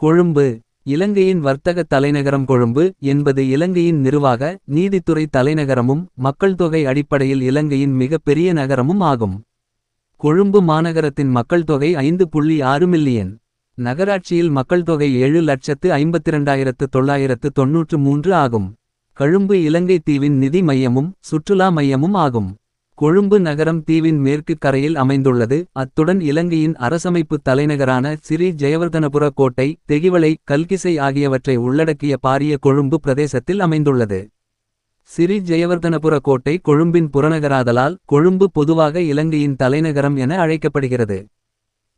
கொழும்பு இலங்கையின் வர்த்தக தலைநகரம் கொழும்பு என்பது இலங்கையின் நிர்வாக நீதித்துறை தலைநகரமும் மக்கள் தொகை அடிப்படையில் இலங்கையின் மிகப்பெரிய நகரமும் ஆகும். கொழும்பு மாநகரத்தின் மக்கள் தொகை ஐந்து புள்ளி ஆறு மில்லியன். நகராட்சியில் மக்கள் தொகை ஏழு லட்சத்து ஐம்பத்திரண்டாயிரத்து தொள்ளாயிரத்து தொன்னூற்று மூன்று ஆகும். கழும்பு இலங்கை தீவின் நிதி மையமும் சுற்றுலா மையமும் ஆகும். கொழும்பு நகரம் தீவின் மேற்கு கரையில் அமைந்துள்ளது. அத்துடன் இலங்கையின் அரசமைப்பு தலைநகரான சிறீ ஜெயவர்தனபுர கோட்டை தெகிவளை கல்கிசை ஆகியவற்றை உள்ளடக்கிய பாரிய கொழும்பு பிரதேசத்தில் அமைந்துள்ளது. சிறீ ஜெயவர்தனபுர கோட்டை கொழும்பின் புறநகராதலால் கொழும்பு பொதுவாக இலங்கையின் தலைநகரம் என அழைக்கப்படுகிறது.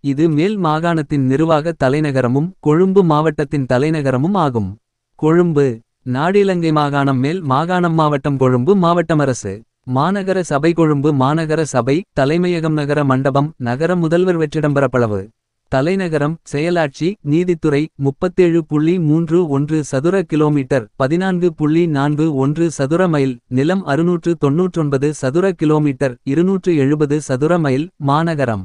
இது மேல் மாகாணத்தின் நிர்வாக தலைநகரமும் கொழும்பு மாவட்டத்தின் தலைநகரமும் ஆகும். கொழும்பு நாடிலங்கை மாகாணம் மேல் மாகாணம் மாவட்டம் கொழும்பு மாவட்டமரசு. மாநகர சபை கொழும்பு மாநகர சபை தலைமையகம் நகர மண்டபம் நகர முதல்வர் வெற்றிடம்பரப்பளவு. தலைநகரம் செயலாட்சி நீதித்துறை முப்பத்தேழு புள்ளி மூன்று ஒன்று சதுர கிலோமீட்டர் பதினான்கு புள்ளி நான்கு ஒன்று சதுர மைல் நிலம் அறுநூற்று தொன்னூற்றொன்பது சதுர கிலோமீட்டர் இருநூற்று எழுபது சதுர மைல் மாநகரம்.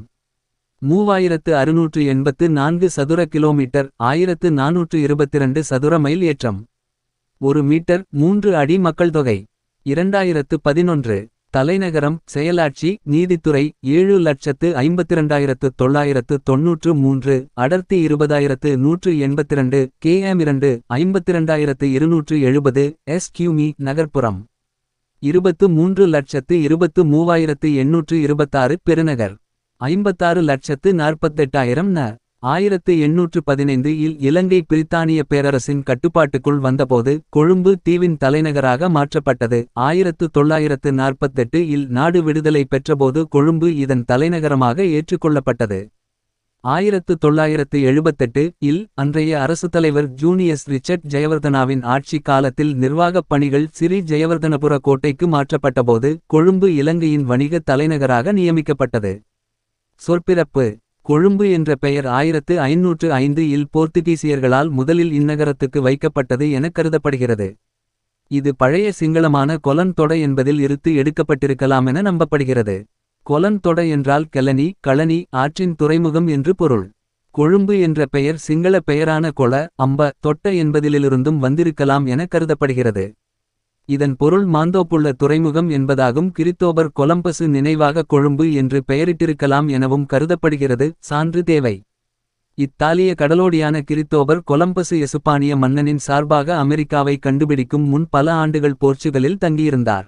மூவாயிரத்து அறுநூற்று எண்பத்து நான்கு சதுர கிலோமீட்டர் ஆயிரத்து நானூற்று இருபத்திரண்டு சதுர மைல் ஏற்றம். ஒரு மீட்டர் மூன்று அடி மக்கள் தொகை. இரண்டாயிரத்து பதினொன்று தலைநகரம் செயலாட்சி நீதித்துறை ஏழு லட்சத்து ஐம்பத்திரண்டாயிரத்து தொள்ளாயிரத்து தொன்னூற்று மூன்று அடர்த்தி இருபதாயிரத்து நூற்று எண்பத்திரண்டு கேஎம் இரண்டு ஐம்பத்திரண்டாயிரத்து இருநூற்று எழுபது எஸ் கியூமி நகர்ப்புறம். இருபத்து மூன்று லட்சத்து இருபத்து மூவாயிரத்து எண்ணூற்று இருபத்தாறு பெருநகர். ஐம்பத்தாறு லட்சத்து நாற்பத்தெட்டாயிரம் ந. ஆயிரத்து எண்ணூற்று பதினைந்து இல் இலங்கை பிரித்தானிய பேரரசின் கட்டுப்பாட்டுக்குள் வந்தபோது கொழும்பு தீவின் தலைநகராக மாற்றப்பட்டது. ஆயிரத்து தொள்ளாயிரத்து நாற்பத்தெட்டு இல் நாடு விடுதலை பெற்றபோது கொழும்பு இதன் தலைநகரமாக ஏற்றுக்கொள்ளப்பட்டது. ஆயிரத்து தொள்ளாயிரத்து எழுபத்தெட்டு இல் அன்றைய அரசுத் தலைவர் ஜூனியஸ் ரிச்சர்ட் ஜெயவர்தனாவின் ஆட்சி காலத்தில் நிர்வாகப் பணிகள் சிறி ஜெயவர்தனபுர கோட்டைக்கு மாற்றப்பட்டபோது கொழும்பு இலங்கையின் வணிக தலைநகராக நியமிக்கப்பட்டது. சொற்பிறப்பு. கொழும்பு என்ற பெயர் ஆயிரத்து ஐநூற்று ஐந்து இல் போர்த்துகீசியர்களால் முதலில் இந்நகரத்துக்கு வைக்கப்பட்டது என கருதப்படுகிறது. இது பழைய சிங்களமான கொலன் தொட என்பதில் இருந்து எடுக்கப்பட்டிருக்கலாம் என நம்பப்படுகிறது. கொலன் தொட என்றால் கெலனி களனி ஆற்றின் துறைமுகம் என்று பொருள். கொழும்பு என்ற பெயர் சிங்கள பெயரான கொல அம்ப தொட்ட என்பதிலிருந்தும் வந்திருக்கலாம் என கருதப்படுகிறது. இதன் பொருள் மாந்தோப்புள்ள துறைமுகம் என்பதாகும். கிறித்தோபர் கொலம்பசு நினைவாக கொழும்பு என்று பெயரிட்டிருக்கலாம் எனவும் கருதப்படுகிறது. சான்று தேவை. இத்தாலிய கடலோடியான கிறித்தோபர் கொலம்பசு எசுப்பானிய மன்னனின் சார்பாக அமெரிக்காவை கண்டுபிடிக்கும் முன் பல ஆண்டுகள் போர்ச்சுகலில் தங்கியிருந்தார்.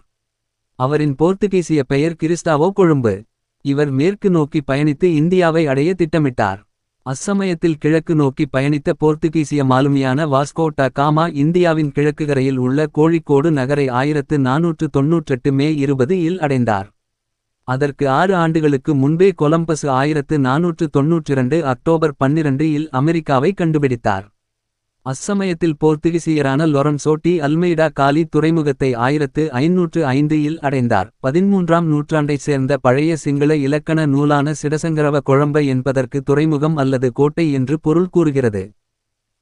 அவரின் போர்த்துகீசிய பெயர் கிறிஸ்டாவோ கொழும்பு. இவர் மேற்கு நோக்கி பயணித்து இந்தியாவை அடைய திட்டமிட்டார். அச்சமயத்தில் கிழக்கு நோக்கி பயணித்த போர்த்துகீசிய மாலுமியான வாஸ்கோட்டா காமா இந்தியாவின் கிழக்கு கரையில் உள்ள கோழிக்கோடு நகரை ஆயிரத்து நானூற்று தொன்னூற்றெட்டு மே இருபது இல் அடைந்தார். அதற்கு ஆறு ஆண்டுகளுக்கு முன்பே கொலம்பசு ஆயிரத்து நானூற்று தொன்னூற்றிரண்டு அக்டோபர் பன்னிரண்டு இல் அமெரிக்காவை கண்டுபிடித்தார். அச்சமயத்தில் போர்த்துகீசியரான லொரன்சோ டி. அல்மெய்டா காலி துறைமுகத்தை ஆயிரத்து ஐநூற்று ஐந்து இல் அடைந்தார். பதிமூன்றாம் நூற்றாண்டைச் சேர்ந்த பழைய சிங்கள இலக்கண நூலான சிடசங்கரவ குழம்ப என்பதற்கு துறைமுகம் அல்லது கோட்டை என்று பொருள் கூறுகிறது.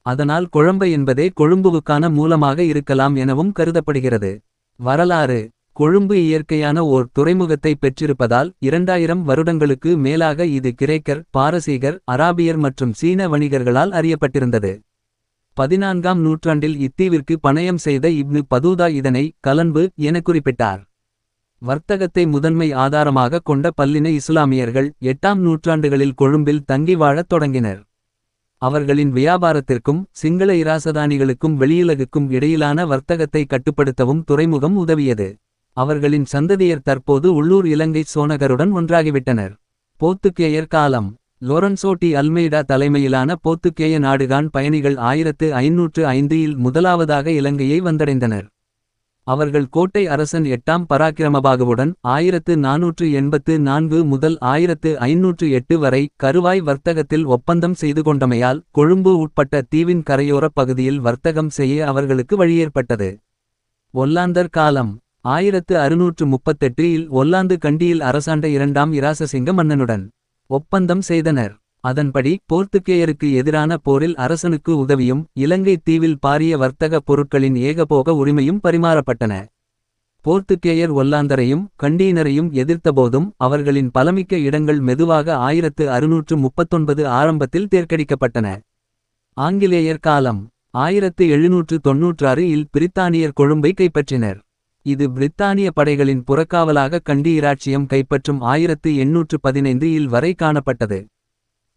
அதனால் குழம்ப என்பதே கொழும்புவுக்கான மூலமாக இருக்கலாம் எனவும் கருதப்படுகிறது. வரலாறு. கொழும்பு இயற்கையான ஓர் துறைமுகத்தை பெற்றிருப்பதால் இரண்டாயிரம் வருடங்களுக்கு மேலாக இது கிரேக்கர் பாரசீகர் அராபியர் மற்றும் சீன வணிகர்களால் அறியப்பட்டிருந்தது. பதினான்காம் நூற்றாண்டில் இத்தீவிற்கு பணயம் செய்த இப்னு பதூதா இதனை கலன்பு என குறிப்பிட்டார். வர்த்தகத்தை முதன்மை ஆதாரமாக கொண்ட பல்லின இஸ்லாமியர்கள் எட்டாம் நூற்றாண்டுகளில் கொழும்பில் தங்கி வாழத் தொடங்கினர். அவர்களின் வியாபாரத்திற்கும் சிங்கள இராசதானிகளுக்கும் வெளியுலகுக்கும் இடையிலான வர்த்தகத்தை கட்டுப்படுத்தவும் துறைமுகம் உதவியது. அவர்களின் சந்ததியர் தற்போது உள்ளூர் இலங்கை சோனகருடன் ஒன்றாகிவிட்டனர். போத்துக்கேயர் காலம் லொரன்சோட்டி டி அல்மெய்டா தலைமையிலான போத்துக்கேய நாடுகான் பயணிகள் ஆயிரத்து ஐநூற்று ஐந்து இல் முதலாவதாக இலங்கையை வந்தடைந்தனர். அவர்கள் கோட்டை அரசன் எட்டாம் பராக்கிரமபாகுவுடன் ஆயிரத்து நானூற்று எண்பத்து நான்கு முதல் ஆயிரத்து ஐநூற்று எட்டு வரை கருவாய் வர்த்தகத்தில் ஒப்பந்தம் செய்து கொண்டமையால் கொழும்பு உட்பட்ட தீவின் கரையோரப் பகுதியில் வர்த்தகம் செய்ய அவர்களுக்கு வழியேற்பட்டது. ஒல்லாந்தர் காலம் ஆயிரத்து அறுநூற்று முப்பத்தெட்டு இல் ஒல்லாந்து கண்டியில் அரசாண்ட இரண்டாம் இராசசிங்க மன்னனுடன். ஒப்பந்தம் செய்தனர். அதன்படி போர்த்துக்கேயருக்கு எதிரான போரில் அரசனுக்கு உதவியும் இலங்கை தீவில் பாரிய வர்த்தக பொருட்களின் ஏகபோக உரிமையும் பரிமாறப்பட்டன. போர்த்துக்கேயர் ஒல்லாந்தரையும் கண்டீனரையும் எதிர்த்தபோதும் அவர்களின் பலமிக்க இடங்கள் மெதுவாக ஆயிரத்து அறுநூற்று முப்பத்தொன்பது ஆரம்பத்தில் தேர்க்கடிக்கப்பட்டன. ஆங்கிலேயர் காலம் ஆயிரத்து எழுநூற்று தொன்னூற்றாறு இல் பிரித்தானியர் கொழும்பை கைப்பற்றினர். இது பிரித்தானிய படைகளின் புறக்காவலாக கண்டி இராச்சியம் கைப்பற்றும் ஆயிரத்து எண்ணூற்று பதினைந்து இல் வரை காணப்பட்டது.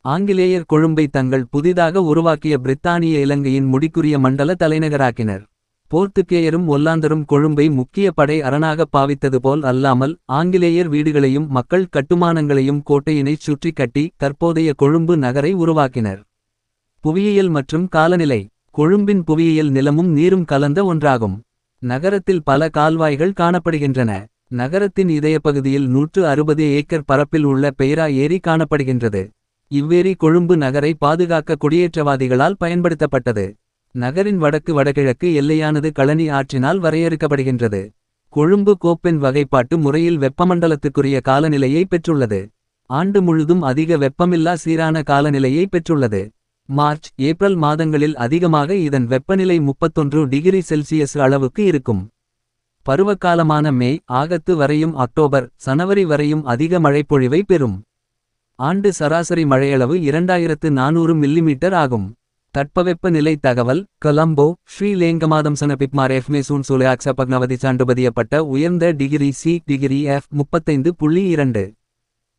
ஆங்கிலேயர் கொழும்பை தங்கள் புதிதாக உருவாக்கிய பிரித்தானிய இலங்கையின் முடிக்குரிய மண்டல தலைநகராக்கினர். போர்த்துக்கேயரும் ஒல்லாந்தரும் கொழும்பை முக்கிய படை அரணாகப் பாவித்தது போல் அல்லாமல் ஆங்கிலேயர் வீடுகளையும் மக்கள் கட்டுமானங்களையும் கோட்டையினைச் சுற்றி கட்டி தற்போதைய கொழும்பு நகரை உருவாக்கினர். புவியியல் மற்றும் காலநிலை. கொழும்பின் புவியியல் நிலமும் நீரும் கலந்த ஒன்றாகும். நகரத்தில் பல கால்வாய்கள் காணப்படுகின்றன. நகரத்தின் இதயப்பகுதியில் நூற்று அறுபது ஏக்கர் பரப்பில் உள்ள பெயரா ஏரி காணப்படுகின்றது. இவ்வேரி கொழும்பு நகரை பாதுகாக்க குடியேற்றவாதிகளால் பயன்படுத்தப்பட்டது. நகரின் வடக்கு வடகிழக்கு எல்லையானது களனி ஆற்றினால் வரையறுக்கப்படுகின்றது. கொழும்பு கோப்பென் வகைப்பாட்டு முறையில் வெப்பமண்டலத்துக்குரிய காலநிலையை பெற்றுள்ளது. ஆண்டு முழுதும் அதிக வெப்பமில்லா சீரான காலநிலையை பெற்றுள்ளது. மார்ச் ஏப்ரல் மாதங்களில் அதிகமாக இதன் வெப்பநிலை முப்பத்தொன்று டிகிரி செல்சியஸ் அளவுக்கு இருக்கும். பருவகாலமான மே ஆகத்து வரையும் அக்டோபர் சனவரி வரையும் அதிக மழைப்பொழிவை பெறும். ஆண்டு சராசரி மழையளவு இரண்டாயிரத்து நானூறு மில்லிமீட்டர் ஆகும். தட்பவெப்ப நிலை தகவல் கொலம்போ ஸ்ரீலேங்கமாதம் சனபிப்மார் எஃப்மே சூன்சூலாக்ச பக்னவதி சான்றுபதியப்பட்ட உயர்ந்த டிகிரி சி டிகிரி எஃப் முப்பத்தைந்து புள்ளி இரண்டு.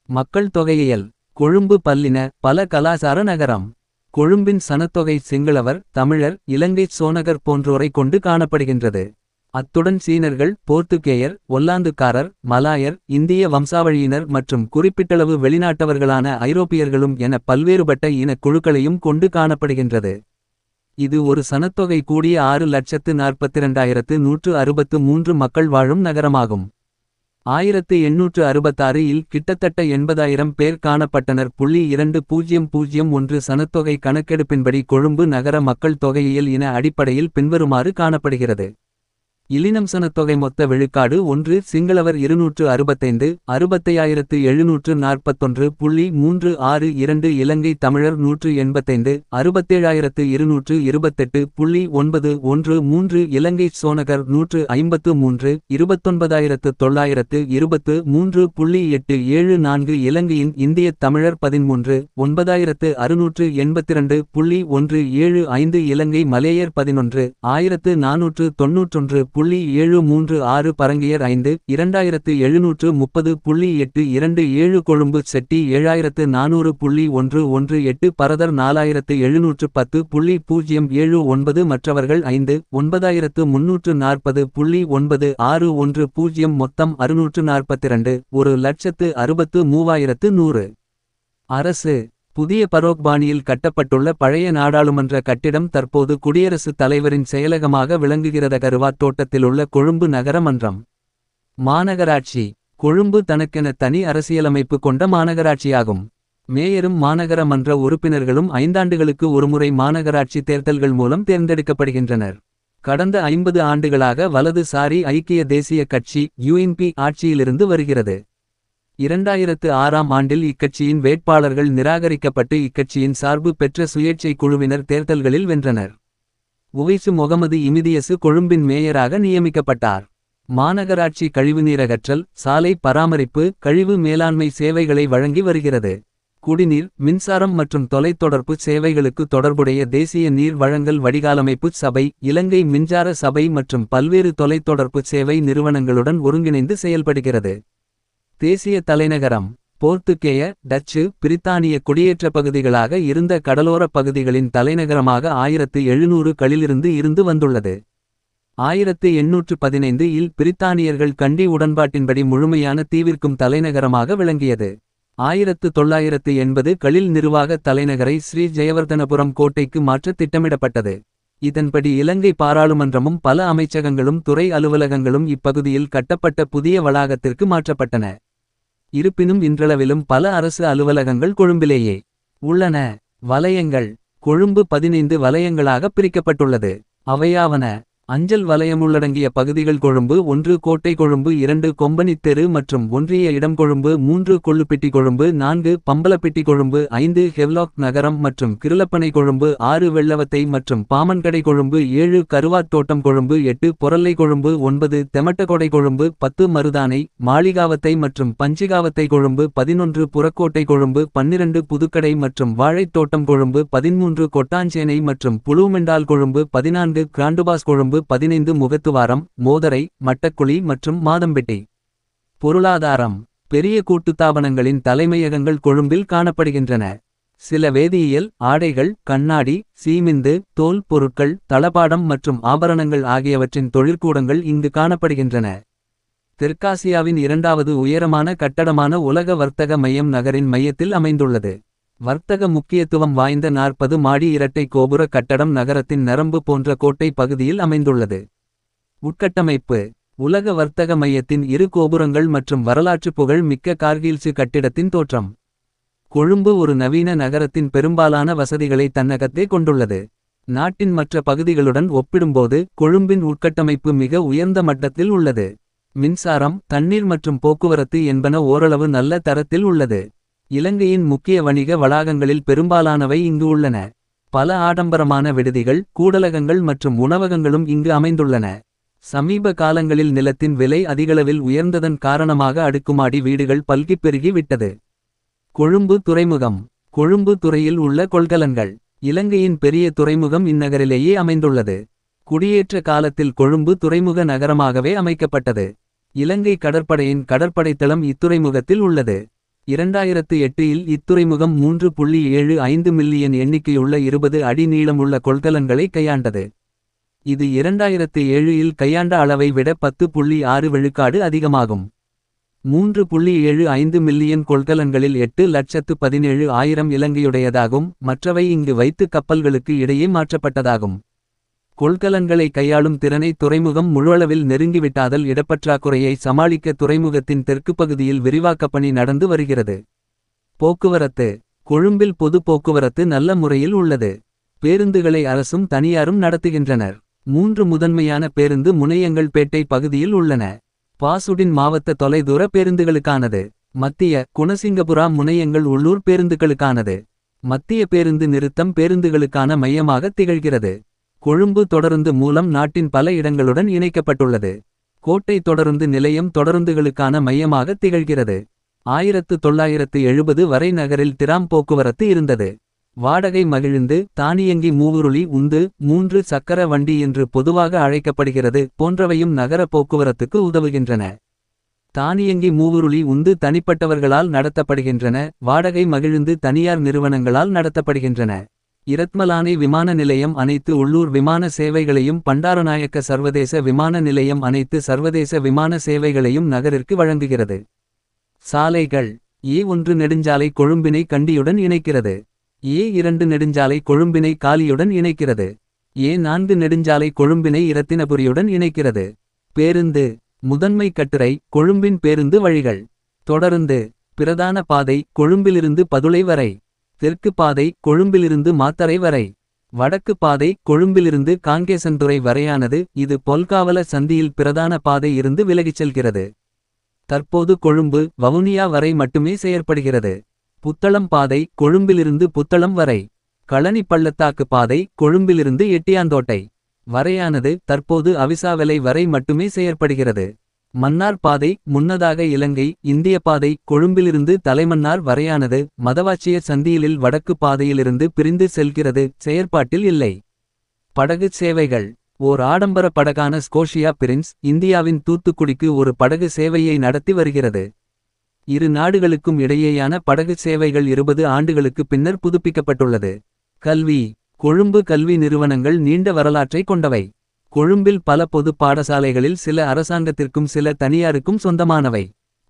மக்கள் தொகையியல் கொழும்பு பல்லின பல கலாசார நகரம். கொழும்பின் சனத்தொகை சிங்களவர் தமிழர் இலங்கை சோனகர் போன்றோரை கொண்டு காணப்படுகின்றது. அத்துடன் சீனர்கள் போர்த்துகேயர் ஒல்லாந்துக்காரர் மலாயர் இந்திய வம்சாவழியினர் மற்றும் குறிப்பிட்டளவு வெளிநாட்டவர்களான ஐரோப்பியர்களும் என பல்வேறுபட்ட இனக் குழுக்களையும் கொண்டு காணப்படுகின்றது. இது ஒரு சனத்தொகை கூடிய ஆறு லட்சத்து நாற்பத்திரண்டாயிரத்து நூற்று அறுபத்து மூன்று மக்கள் வாழும் நகரமாகும். ஆயிரத்து எண்ணூற்று அறுபத்தாறு இல் கிட்டத்தட்ட எண்பதாயிரம் பேர் காணப்பட்டனர். புள்ளி இரண்டு பூஜ்ஜியம் பூஜ்ஜியம் ஒன்று சனத்தொகை கணக்கெடுப்பின்படி கொழும்பு நகர மக்கள் தொகையியல் இன அடிப்படையில் பின்வருமாறு காணப்படுகிறது. இலினம் சனத்தொகை மொத்த விழுக்காடு ஒன்று சிங்களவர் இருநூற்று அறுபத்தைந்து அறுபத்தையாயிரத்து எழுநூற்று நாற்பத்தொன்று புள்ளி மூன்று ஆறு இரண்டு இலங்கை தமிழர் நூற்று எண்பத்தைந்து அறுபத்தேழாயிரத்து இருநூற்று இருபத்தெட்டு புள்ளி ஒன்பது ஒன்று மூன்று இலங்கை சோனகர் நூற்று ஐம்பத்து மூன்று இருபத்தொன்பதாயிரத்து தொள்ளாயிரத்து இருபத்து மூன்று புள்ளி எட்டு ஏழு நான்கு இலங்கையின் இந்திய தமிழர் பதிமூன்று ஒன்பதாயிரத்து அறுநூற்று எண்பத்திரண்டு புள்ளி ஒன்று ஏழு ஐந்து இலங்கை மலேயர் பதினொன்று ஆயிரத்து நானூற்று தொன்னூற்றொன்று புள்ளி ஏழு மூன்று ஆறு பரங்கியர் ஐந்து இரண்டாயிரத்து எழுநூற்று முப்பது புள்ளி எட்டு இரண்டு ஏழு கொழும்பு செட்டி ஏழாயிரத்து நானூறு புள்ளி ஒன்று ஒன்று எட்டு பரதர் நாலாயிரத்து எழுநூற்று பத்து புள்ளி பூஜ்ஜியம் ஏழு ஒன்பது மற்றவர்கள் ஐந்து ஒன்பதாயிரத்து முன்னூற்று நாற்பது புள்ளி ஒன்பது ஆறு ஒன்று பூஜ்ஜியம் மொத்தம் அறுநூற்று நாற்பத்திரண்டு ஒரு லட்சத்து அறுபத்து மூவாயிரத்து நூறு. அரசு புதிய பரோக்பாணியில் கட்டப்பட்டுள்ள பழைய நாடாளுமன்ற கட்டிடம் தற்போது குடியரசுத் தலைவரின் செயலகமாக விளங்குகிறத கருவாத் தோட்டத்திலுள்ள கொழும்பு நகர மன்றம் மாநகராட்சி. கொழும்பு தனக்கென தனி அரசியலமைப்பு கொண்ட மாநகராட்சியாகும். மேயரும் மாநகர மன்ற உறுப்பினர்களும் ஐந்தாண்டுகளுக்கு ஒருமுறை மாநகராட்சி தேர்தல்கள் மூலம் தேர்ந்தெடுக்கப்படுகின்றனர். கடந்த ஐம்பது ஆண்டுகளாக வலதுசாரி ஐக்கிய தேசிய கட்சி யுஎன்பி ஆட்சியிலிருந்து வருகிறது. இரண்டாயிரத்து ஆறாம் ஆண்டில் இக்கட்சியின் வேட்பாளர்கள் நிராகரிக்கப்பட்டு இக்கட்சியின் சார்பு பெற்ற சுயேட்சை குழுவினர் தேர்தல்களில் வென்றனர். உவைசு முகமது இமிதியசு கொழும்பின் மேயராக நியமிக்கப்பட்டார். மாநகராட்சி கழிவுநீரகற்றல் சாலை பராமரிப்பு கழிவு மேலாண்மை சேவைகளை வழங்கி வருகிறது. குடிநீர் மின்சாரம் மற்றும் தொலைத்தொடர்பு சேவைகளுக்கு தொடர்புடைய தேசிய நீர் வழங்கல் வடிகாலமைப்பு சபை இலங்கை மின்சார சபை மற்றும் பல்வேறு தொலைத்தொடர்பு சேவை நிறுவனங்களுடன் ஒருங்கிணைந்து செயல்படுகிறது. தேசிய தலைநகரம் போர்த்துக்கேய டச்சு பிரித்தானிய குடியேற்ற பகுதிகளாக இருந்த கடலோரப் பகுதிகளின் தலைநகரமாக ஆயிரத்து எழுநூறு களிலிருந்து இருந்து வந்துள்ளது. ஆயிரத்து எண்ணூற்று பதினைந்து இல் பிரித்தானியர்கள் கண்டி உடன்பாட்டின்படி முழுமையான தீவிற்கும் தலைநகரமாக விளங்கியது. ஆயிரத்து தொள்ளாயிரத்து எண்பது களில் நிர்வாக தலைநகரை ஸ்ரீ ஜெயவர்தனபுரம் கோட்டைக்கு மாற்ற திட்டமிடப்பட்டது. இதன்படி இலங்கை பாராளுமன்றமும் பல அமைச்சகங்களும் துறை அலுவலகங்களும் இப்பகுதியில் கட்டப்பட்ட புதிய வளாகத்திற்கு மாற்றப்பட்டன. இருப்பினும் இன்றளவிலும் பல அரசு அலுவலகங்கள் கொழும்பிலேயே உள்ளன. வலயங்கள் கொழும்பு பதினைந்து வலயங்களாக பிரிக்கப்பட்டுள்ளது. அவையாவன அஞ்சல் வலயம் உள்ளடங்கிய பகுதிகள் கொழும்பு ஒன்று கோட்டை கொழும்பு இரண்டு கொம்பனித் தெரு மற்றும் ஒன்றிய இடம் கொழும்பு மூன்று கொள்ளுப்பிட்டி கொழும்பு நான்கு பம்பலப்பிட்டி கொழும்பு ஐந்து ஹெவ்லாக் நகரம் மற்றும் கிருளப்பனை கொழும்பு ஆறு வெள்ளவத்தை மற்றும் பாமன்கடை கொழும்பு ஏழு கருவாத் தோட்டம் கொழும்பு எட்டு பொரல்லை கொழும்பு ஒன்பது தெமட்டகொடை கொழும்பு பத்து மருதானை மாளிகாவத்தை மற்றும் பஞ்சிகாவத்தை கொழும்பு பதினொன்று புறக்கோட்டை கொழும்பு பன்னிரண்டு புதுக்கடை மற்றும் வாழைத் தோட்டம் கொழும்பு பதிமூன்று கொட்டாஞ்சேனை மற்றும் புளூமெண்டால் கொழும்பு பதினான்கு கிராண்டுபாஸ் கொழும்பு பதினைந்து முகத்துவாரம் மோதரை மட்டக்குழி மற்றும் மாதம்பெட்டி. பொருளாதாரம். பெரிய கூட்டுத்தாபனங்களின் தலைமையகங்கள் கொழும்பில் காணப்படுகின்றன. சில வேதியியல் ஆடைகள் கண்ணாடி சீமிந்து தோல் பொருட்கள் தளபாடம் மற்றும் ஆபரணங்கள் ஆகியவற்றின் தொழிற்கூடங்கள் இங்கு காணப்படுகின்றன. தெற்காசியாவின் இரண்டாவது உயரமான கட்டடமான உலக வர்த்தக மையம் நகரின் மையத்தில் அமைந்துள்ளது. வர்த்தக முக்கியத்துவம் வாய்ந்த நாற்பது மாடி இரட்டை கோபுர கட்டடம் நகரத்தின் நரம்பு போன்ற கோட்டை பகுதியில் அமைந்துள்ளது. உட்கட்டமைப்பு. உலக வர்த்தக மையத்தின் இரு கோபுரங்கள் மற்றும் வரலாற்று புகழ் மிக்க கார்கில்சு கட்டிடத்தின் தோற்றம். கொழும்பு ஒரு நவீன நகரத்தின் பெரும்பாலான வசதிகளை தன்னகத்தே கொண்டுள்ளது. நாட்டின் மற்ற பகுதிகளுடன் ஒப்பிடும்போது கொழும்பின் உட்கட்டமைப்பு மிக உயர்ந்த மட்டத்தில் உள்ளது. மின்சாரம் தண்ணீர் மற்றும் போக்குவரத்து என்பன ஓரளவு நல்ல தரத்தில் உள்ளது. இலங்கையின் முக்கிய வணிக வளாகங்களில் பெரும்பாலானவை இங்கு உள்ளன. பல ஆடம்பரமான விடுதிகள் கூடலகங்கள் மற்றும் உணவகங்களும் இங்கு அமைந்துள்ளன. சமீப காலங்களில் நிலத்தின் விலை அதிகளவில் உயர்ந்ததன் காரணமாக அடுக்குமாடி வீடுகள் பல்கிப் பெருகி விட்டது. கொழும்பு துறைமுகம். கொழும்பு துறையில் உள்ள கொள்கலன்கள். இலங்கையின் பெரிய துறைமுகம் இந்நகரிலேயே அமைந்துள்ளது. குடியேற்ற காலத்தில் கொழும்பு துறைமுக நகரமாகவே அமைக்கப்பட்டது. இலங்கை கடற்படையின் கடற்படைத்தளம் இத்துறைமுகத்தில் உள்ளது. இரண்டாயிரத்து எட்டில் இத்துறைமுகம் மூன்று புள்ளி ஏழு ஐந்து மில்லியன் எண்ணிக்கையுள்ள இருபது அடி நீளமுள்ள கொள்கலன்களை கையாண்டது. இது இரண்டாயிரத்து ஏழில் கையாண்ட அளவை விட பத்து புள்ளி ஆறு விழுக்காடு அதிகமாகும். மூன்று புள்ளி ஏழு ஐந்து மில்லியன் கொள்கலன்களில் எட்டு லட்சத்து பதினேழு ஆயிரம் இலங்கையுடையதாகும். மற்றவை இங்கு வைத்து கப்பல்களுக்கு இடையே மாற்றப்பட்டதாகும். கொள்கலன்களை கையாளும் திறனை துறைமுகம் முழுவளவில் நெருங்கிவிட்டாதல் இடப்பற்றாக்குறையை சமாளிக்க துறைமுகத்தின் தெற்கு பகுதியில் விரிவாக்கப் பணி நடந்து வருகிறது. போக்குவரத்து. கொழும்பில் பொது போக்குவரத்து நல்ல முறையில் உள்ளது. பேருந்துகளை அரசும் தனியாரும் நடத்துகின்றனர். மூன்று முதன்மையான பேருந்து முனையங்கள் பேட்டை பகுதியில் உள்ளன. பாசுடின் மாவட்ட தொலைதூர பேருந்துகளுக்கானது. மத்திய குணசிங்கபுரா முனையங்கள் உள்ளூர் பேருந்துகளுக்கானது. மத்திய பேருந்து நிறுத்தம் பேருந்துகளுக்கான மையமாக திகழ்கிறது. கொழும்பு தொடருந்து மூலம் நாட்டின் பல இடங்களுடன் இணைக்கப்பட்டுள்ளது. கோட்டை தொடருந்து நிலையம் தொடருந்துகளுக்கான மையமாக திகழ்கிறது. ஆயிரத்து தொள்ளாயிரத்து எழுபது வரை நகரில் திராம் போக்குவரத்து இருந்தது. வாடகை மகிழ்ந்து தானியங்கி மூவுருளி உந்து மூன்று சக்கர வண்டி என்று பொதுவாக அழைக்கப்படுகிறது போன்றவையும் நகர போக்குவரத்துக்கு உதவுகின்றன. தானியங்கி மூவுருளி உந்து தனிப்பட்டவர்களால் நடத்தப்படுகின்றன வாடகை மகிழ்ந்து தனியார் நிறுவனங்களால் நடத்தப்படுகின்றன. இரத்மலானை விமான நிலையம் அனைத்து உள்ளூர் விமான சேவைகளையும் பண்டாரநாயக்க சர்வதேச விமான நிலையம் அனைத்து சர்வதேச விமான சேவைகளையும் நகரிற்கு வழங்குகிறது. சாலைகள் ஏ ஒன்று நெடுஞ்சாலை கொழும்பினை கண்டியுடன் இணைக்கிறது. ஏ இரண்டு நெடுஞ்சாலை கொழும்பினை காலியுடன் இணைக்கிறது. ஏ நான்கு நெடுஞ்சாலை கொழும்பினை இரத்தினபுரியுடன் இணைக்கிறது. பேருந்து முதன்மை கட்டுரை கொழும்பின் பேருந்து வழிகள். தொடருந்து பிரதான பாதை கொழும்பிலிருந்து பதுளை வரை. தெற்கு பாதை கொழும்பிலிருந்து மாத்தரை வரை. வடக்கு பாதை கொழும்பிலிருந்து காங்கேசன்துறை வரையானது இது பொல்காவல சந்தியில் பிரதான பாதை இருந்து விலகிச் செல்கிறது. தற்போது கொழும்பு வவுனியா வரை மட்டுமே செயற்படுகிறது. புத்தளம் பாதை கொழும்பிலிருந்து புத்தளம் வரை. களனி பள்ளத்தாக்கு பாதை கொழும்பிலிருந்து எட்டியாந்தோட்டை. வரையானது தற்போது அவிசாவலை வரை மட்டுமே செயற்படுகிறது. மன்னார் பாதை முன்னதாக இலங்கை இந்திய பாதை கொழும்பிலிருந்து தலைமன்னார் வரையானது மதவாச்சிய சந்தியிலில் வடக்கு பாதையிலிருந்து பிரிந்து செல்கிறது செயற்பாட்டில் இல்லை. படகு சேவைகள். ஓர் ஆடம்பர படகான ஸ்கோஷியா பிரின்ஸ் இந்தியாவின் தூத்துக்குடிக்கு ஒரு படகு சேவையை நடத்தி வருகிறது. இரு நாடுகளுக்கும் இடையேயான படகு சேவைகள் இருபது ஆண்டுகளுக்கு பின்னர் புதுப்பிக்கப்பட்டுள்ளது. கல்வி. கொழும்பு கல்வி நிறுவனங்கள் நீண்ட வரலாற்றை கொண்டவை. கொழும்பில் பல பொது பாடசாலைகளில் சில அரசாங்கத்திற்கும் சில தனியாருக்கும் சொந்தமானவை.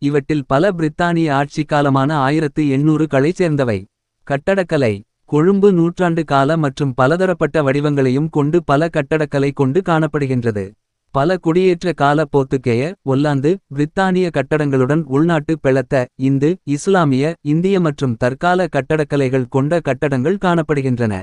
இவற்றில் பல பிரித்தானிய ஆட்சி காலமான ஆயிரத்து எண்ணூறு களை சேர்ந்தவை. கட்டடக்கலை கொழும்பு நூற்றாண்டு கால மற்றும் பலதரப்பட்ட வடிவங்களையும் கொண்டு பல கட்டடக்கலை கொண்டு காணப்படுகின்றது. பல குடியேற்ற கால போத்துக்கேய ஒல்லாந்து பிரித்தானிய கட்டடங்களுடன் உள்நாட்டு பெளத்த இந்து இஸ்லாமிய இந்திய மற்றும் தற்கால கட்டடக்கலைகள் கொண்ட கட்டடங்கள் காணப்படுகின்றன.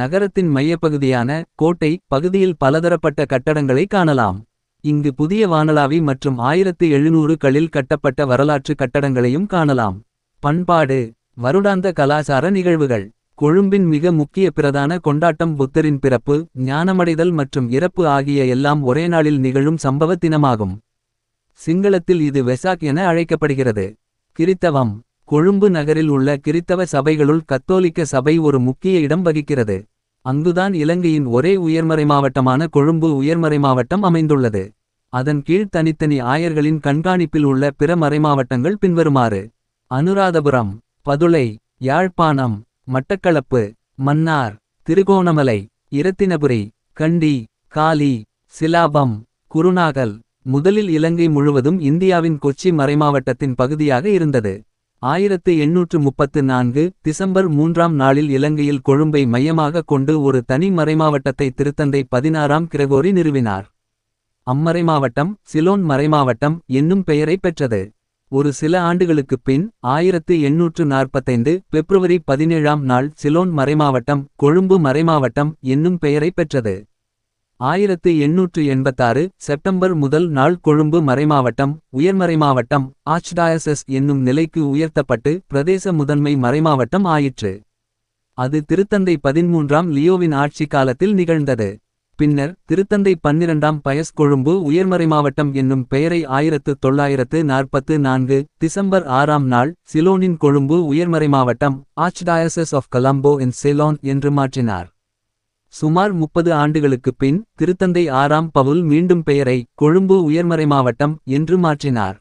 நகரத்தின் மையப்பகுதியான கோட்டை பகுதியில் பலதரப்பட்ட கட்டடங்களை காணலாம். இங்கு புதிய வானளாவி மற்றும் ஆயிரத்து எழுநூறுகளில் கட்டப்பட்ட வரலாற்று கட்டடங்களையும் காணலாம். பண்பாடு வருடாந்த கலாசார நிகழ்வுகள் கொழும்பின் மிக முக்கிய பிரதான கொண்டாட்டம் புத்தரின் பிறப்பு ஞானமடைதல் மற்றும் இறப்பு ஆகிய எல்லாம் ஒரே நாளில் நிகழும் சம்பவ தினமாகும். சிங்களத்தில் இது வெசாக் என அழைக்கப்படுகிறது. கிறித்தவம் கொழும்பு நகரில் உள்ள கிறித்தவ சபைகளுள் கத்தோலிக்க சபை ஒரு முக்கிய இடம் வகிக்கிறது. அங்குதான் இலங்கையின் ஒரே உயர்மறை மாவட்டமான கொழும்பு உயர்மறை மாவட்டம் அமைந்துள்ளது. அதன் கீழ் தனித்தனி ஆயர்களின் கண்காணிப்பில் உள்ள பிற மறைமாவட்டங்கள் பின்வருமாறு. அனுராதபுரம் பதுளை யாழ்ப்பாணம் மட்டக்களப்பு மன்னார் திருகோணமலை இரத்தினபுரி கண்டி காலி சிலாபம் குருநாகல் முதலில் இலங்கை முழுவதும் இந்தியாவின் கொச்சி மறைமாவட்டத்தின் பகுதியாக இருந்தது. ஆயிரத்து எண்ணூற்று முப்பத்து நான்கு டிசம்பர் மூன்றாம் நாளில் இலங்கையில் கொழும்பை மையமாக கொண்டு ஒரு தனி மறைமாவட்டத்தை திருத்தந்தை பதினாறாம் கிரகோரி நிறுவினார். அம்மறைமாவட்டம் சிலோன் மறைமாவட்டம் என்னும் பெயரை பெற்றது. ஒரு சில ஆண்டுகளுக்குப் பின் ஆயிரத்து எண்ணூற்று நாற்பத்தைந்து பிப்ரவரி பதினேழாம் நாள் சிலோன் மறைமாவட்டம் கொழும்பு மறைமாவட்டம் என்னும் பெயரை பெற்றது. ஆயிரத்து எண்ணூற்று எண்பத்தாறு செப்டம்பர் முதல் நாள் கொழும்பு மறைமாவட்டம் உயர்மறைமாவட்டம் ஆச்டாயசஸ் என்னும் நிலைக்கு உயர்த்தப்பட்டு பிரதேச முதன்மை மறைமாவட்டம் ஆயிற்று. அது திருத்தந்தை பதிமூன்றாம் லியோவின் ஆட்சி காலத்தில் நிகழ்ந்தது. பின்னர் திருத்தந்தை பன்னிரண்டாம் பயஸ் கொழும்பு உயர்மறை மாவட்டம் என்னும் பெயரை ஆயிரத்து தொள்ளாயிரத்து நாற்பத்து நான்கு டிசம்பர் ஆறாம் நாள் சிலோனின் கொழும்பு உயர்மறை மாவட்டம் ஆஃப் கலம்போ இன் சிலோன் என்று மாற்றினார். சுமார் முப்பது ஆண்டுகளுக்குப் பின் திருத்தந்தை ஆறாம் பவுல் மீண்டும் பெயரை கொழும்பு உயர்மறை மாவட்டம் என்று மாற்றினார்.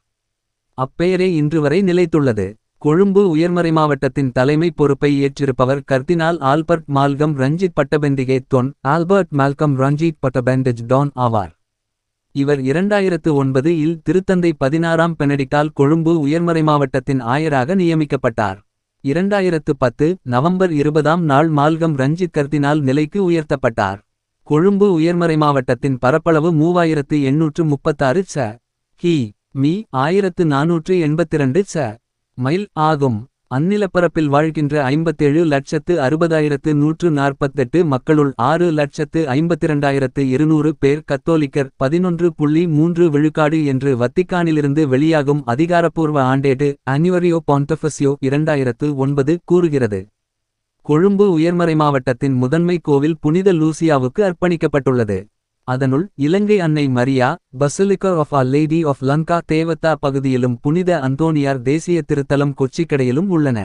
அப்பெயரே இன்று வரை நிலைத்துள்ளது. கொழும்பு உயர்மறை மாவட்டத்தின் தலைமை பொறுப்பை ஏற்றிருப்பவர் கர்தினால் Albert Malcolm Ranjith Patabendige Don Albert Malcolm Ranjith Patabendige Don ஆவார். இவர் இரண்டாயிரத்து ஒன்பது இல் திருத்தந்தை பதினாறாம் பெனடிக்டால் கொழும்பு உயர்மறை மாவட்டத்தின் ஆயராக நியமிக்கப்பட்டார். இரண்டாயிரத்து பத்து நவம்பர் இருபதாம் நாள் மால்கம் ரஞ்சித் கர்தினால் நிலைக்கு உயர்த்தப்பட்டார். கொழும்பு உயர்மறை மாவட்டத்தின் பரப்பளவு மூவாயிரத்து எண்ணூற்று முப்பத்தாறு ச. கி. மீ. ஆயிரத்து நானூற்று எண்பத்திரண்டு ச. மைல் ஆகும். அந்நிலப்பரப்பில் வாழ்கின்ற ஐம்பத்தேழு லட்சத்து அறுபதாயிரத்து நூற்று நாற்பத்தெட்டு மக்களுள் ஆறு லட்சத்து ஐம்பத்திரண்டாயிரத்து இருநூறு பேர் கத்தோலிக்கர் பதினொன்று புள்ளி மூன்று விழுக்காடு என்று வத்திக்கானிலிருந்து வெளியாகும் அதிகாரப்பூர்வ ஆண்டேடு அனிவரியோ பாண்டஃபசியோ இரண்டாயிரத்து ஒன்பது கூறுகிறது. கொழும்பு உயர்மறை மாவட்டத்தின் முதன்மை கோவில் புனித லூசியாவுக்கு அர்ப்பணிக்கப்பட்டுள்ளது. அதனுள் இலங்கை அன்னை Maria basilica of our lady of Lanka Tewatta பகுதியிலும் புனித அந்தோனியார் தேசிய திருத்தலம் கொச்சிக்கடையிலும் உள்ளன.